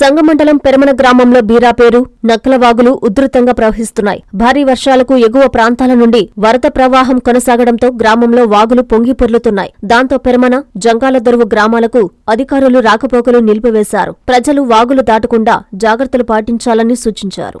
సంగమండలం పెరమన గ్రామంలో బీరాపేరు నక్కలవాగులు ఉధృతంగా ప్రవహిస్తున్నాయి. భారీ వర్షాలకు ఎగువ ప్రాంతాల నుండి వరద ప్రవాహం కొనసాగడంతో గ్రామంలో వాగులు పొంగి పొర్లుతున్నాయి. దాంతో పెరమన జంగాలదొరువు గ్రామాలకు అధికారులు రాకపోకలు నిలిపివేశారు. ప్రజలు వాగులు దాటకుండా జాగ్రత్తలు పాటించాలని సూచించారు.